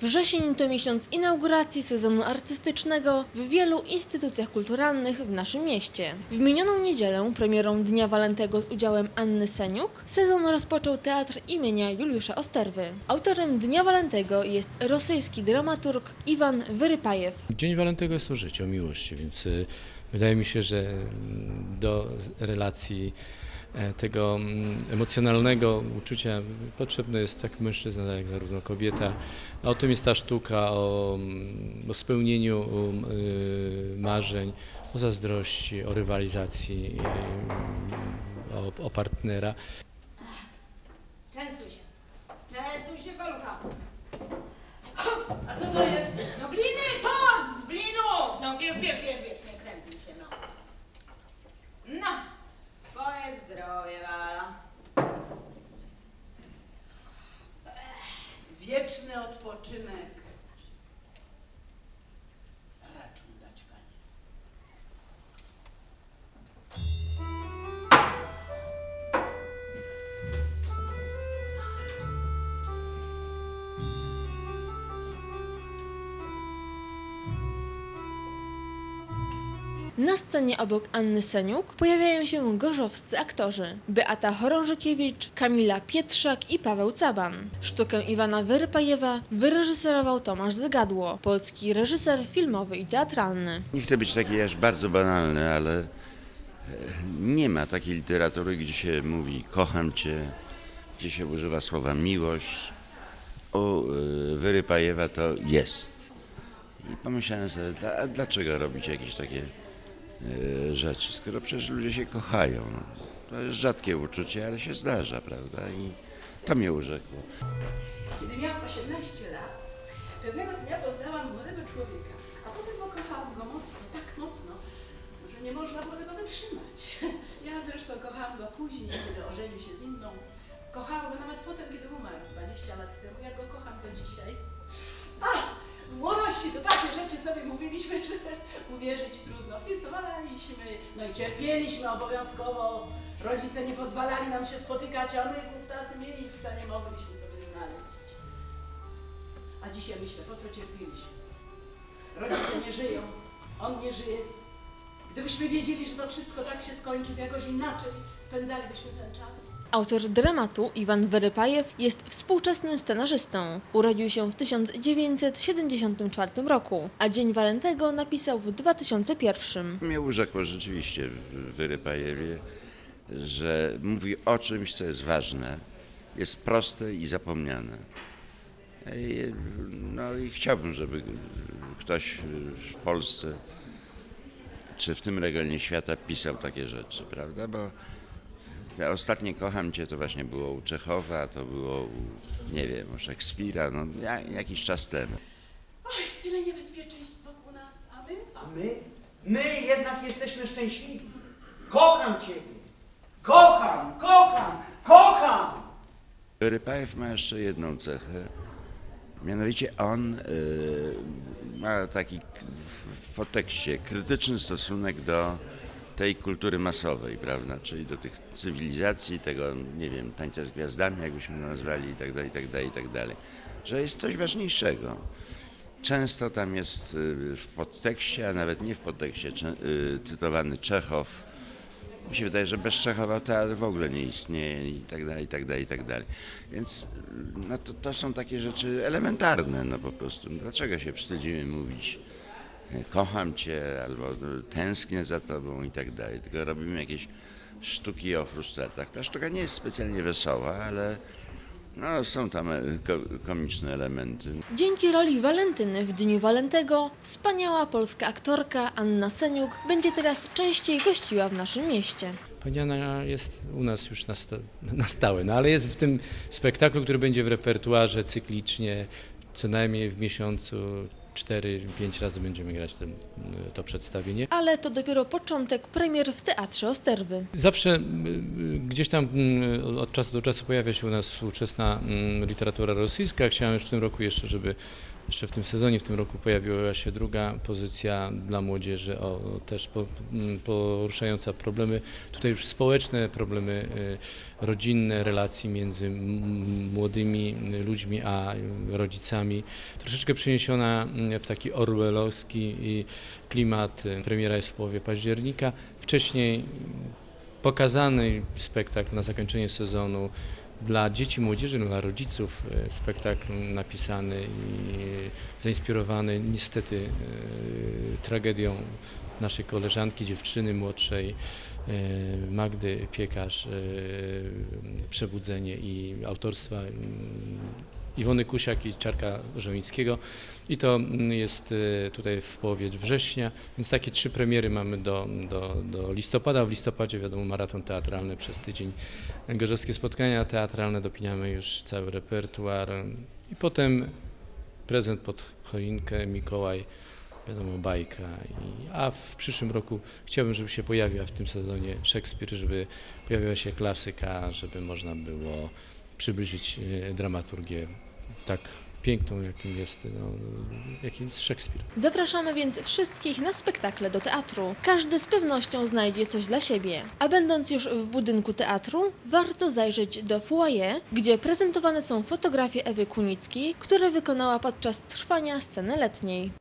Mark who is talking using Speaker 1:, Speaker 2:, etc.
Speaker 1: Wrzesień to miesiąc inauguracji sezonu artystycznego w wielu instytucjach kulturalnych w naszym mieście. W minioną niedzielę, premierą Dnia Walentego z udziałem Anny Seniuk, sezon rozpoczął Teatr imienia Juliusza Osterwy. Autorem Dnia Walentego jest rosyjski dramaturg Iwan Wyrypajew.
Speaker 2: Dzień Walentego jest o życiu, o miłości, więc y, wydaje mi się, że mm, do relacji tego mm, emocjonalnego uczucia potrzebny jest tak mężczyzna, jak zarówno kobieta. O tym jest ta sztuka, o, mm, o spełnieniu um, y, marzeń, o zazdrości, o rywalizacji, y, o, o partnera.
Speaker 3: Częstuj się. Częstuj się, palucha. A co to jest? No gliny, tort z blinów. No wiesz, wiesz, wiesz, wiesz,
Speaker 1: Na scenie obok Anny Seniuk pojawiają się gorzowscy aktorzy Beata Chorążykiewicz, Kamila Pietrzak i Paweł Caban. Sztukę Iwana Wyrypajewa wyreżyserował Tomasz Zygadło, polski reżyser filmowy i teatralny.
Speaker 4: Nie chcę być taki aż bardzo banalny, ale e, nie ma takiej literatury, gdzie się mówi kocham cię, gdzie się używa słowa miłość. U e, Wyrypajewa to jest. I pomyślałem sobie, dlaczego robić jakieś takie rzeczy, skoro przecież ludzie się kochają. No. To jest rzadkie uczucie, ale się zdarza, prawda? I to mnie urzekło.
Speaker 5: Kiedy miałam 18 lat, pewnego dnia poznałam młodego człowieka, a potem pokochałam go mocno, tak mocno, że nie można było tego wytrzymać. Ja zresztą kochałam go później, kiedy ożenił się z inną. Kochałam go nawet potem, kiedy umarł 20 lat temu. Ja go kocham do dzisiaj. Ach, w młodości to takie rzeczy sobie mówiliśmy, że uwierzyć trudno. Flirtowaliśmy, no i cierpieliśmy obowiązkowo. Rodzice nie pozwalali nam się spotykać, a my kutasy miejsca nie mogliśmy sobie znaleźć. A dzisiaj myślę, po co cierpieliśmy? Rodzice nie żyją, on nie żyje. Gdybyśmy wiedzieli, że to wszystko tak się skończy, to jakoś inaczej spędzalibyśmy ten czas.
Speaker 1: Autor dramatu Iwan Wyrypajew jest współczesnym scenarzystą. Urodził się w 1974 roku, a Dzień Walentego napisał w 2001.
Speaker 4: Mnie urzekło rzeczywiście w Wyrypajewie, że mówi o czymś, co jest ważne, jest proste i zapomniane. No i chciałbym, żeby ktoś w Polsce czy w tym regionie świata pisał takie rzeczy, prawda? Bo te ostatnie Kocham Cię to właśnie było u Czechowa, to było u, nie wiem, u Szekspira, no ja, jakiś czas temu.
Speaker 5: Oj, tyle niebezpieczeństw wokół nas, a my?
Speaker 6: A my? My jednak jesteśmy szczęśliwi. Kocham Ciebie. Kocham, kocham, kocham!
Speaker 4: Rypajew ma jeszcze jedną cechę. Mianowicie on y, ma taki w podtekście krytyczny stosunek do tej kultury masowej, prawda? Czyli do tych cywilizacji, tego, nie wiem, tańca z gwiazdami, jakbyśmy nazwali i tak dalej, i tak dalej, i tak dalej. Że jest coś ważniejszego. Często tam jest y, w podtekście, a nawet nie w podtekście, y, cytowany Czechow, mi się wydaje, że bez Czechowa teatr w ogóle nie istnieje i tak dalej, i tak dalej, i tak dalej. Więc no to, to są takie rzeczy elementarne, no po prostu. Dlaczego się wstydzimy mówić e, kocham cię albo no, tęsknię za tobą i tak dalej, tylko robimy jakieś sztuki o frustracjach. Ta sztuka nie jest specjalnie wesoła, ale no, są tam e, ko komiczne elementy.
Speaker 1: Dzięki roli Walentyny w Dniu Walentego wspaniała polska aktorka Anna Seniuk będzie teraz częściej gościła w naszym mieście.
Speaker 2: Pani Anna jest u nas już na, sta- na stałe, no ale jest w tym spektaklu, który będzie w repertuarze cyklicznie, co najmniej w miesiącu 4-5 razy będziemy grać ten, to przedstawienie.
Speaker 1: Ale to dopiero początek premier w Teatrze Osterwy.
Speaker 2: Zawsze y, y, gdzieś tam y, od czasu do czasu pojawia się u nas współczesna y, literatura rosyjska. Chciałem w tym roku jeszcze, żeby jeszcze w tym sezonie, w tym roku pojawiła się druga pozycja dla młodzieży, o, też po, m, poruszająca problemy tutaj już społeczne, problemy y, rodzinne, relacji między młodymi ludźmi a rodzicami. Troszeczkę przeniesiona mm, w taki orwellowski i klimat. Premiera jest w połowie października. Wcześniej pokazany spektakl na zakończenie sezonu dla dzieci, młodzieży, no, dla rodziców, e, spektakl napisany i zainspirowany niestety e, tragedią naszej koleżanki, dziewczyny młodszej, e, Magdy Piekarz, Przebudzenie i autorstwa mm, Iwony Kusiak i Czarka Żońskiego. I to mm, jest e, tutaj w połowie września, więc takie trzy premiery mamy do, do, do listopada. W listopadzie wiadomo maraton teatralny przez tydzień, gorzowskie spotkania teatralne, dopiniamy już cały repertuar i potem prezent pod choinkę, Mikołaj, wiadomo bajka. A w przyszłym roku chciałbym, żeby się pojawiła w tym sezonie Szekspir, żeby pojawiła się klasyka, żeby można było przybliżyć e, dramaturgię tak piękną, jakim jest, no, jakim jest Szekspir.
Speaker 1: Zapraszamy więc wszystkich na spektakle do teatru. Każdy z pewnością znajdzie coś dla siebie. A będąc już w budynku teatru, warto zajrzeć do foyer, gdzie prezentowane są fotografie Ewy Kunickiej, które wykonała podczas trwania sceny letniej.